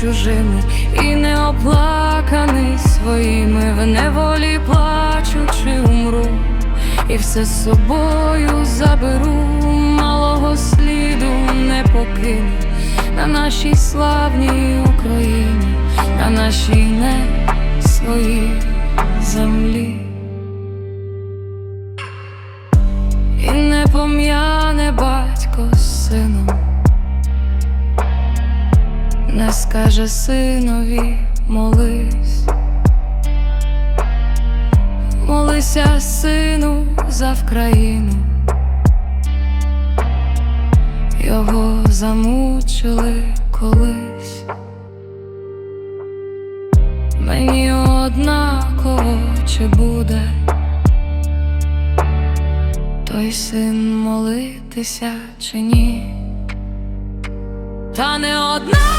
чужими і не оплаканий своїми, в неволі плачучи умру, і все з собою заберу, малого сліду не покину. На нашій славній Україні, на нашій не своїй землі. І не пом'яне батько з сином, скаже синові молись, молися, сину, за Вкраїну, його замучили колись. Мені однаково чи буде той син молитися чи ні, та не одна.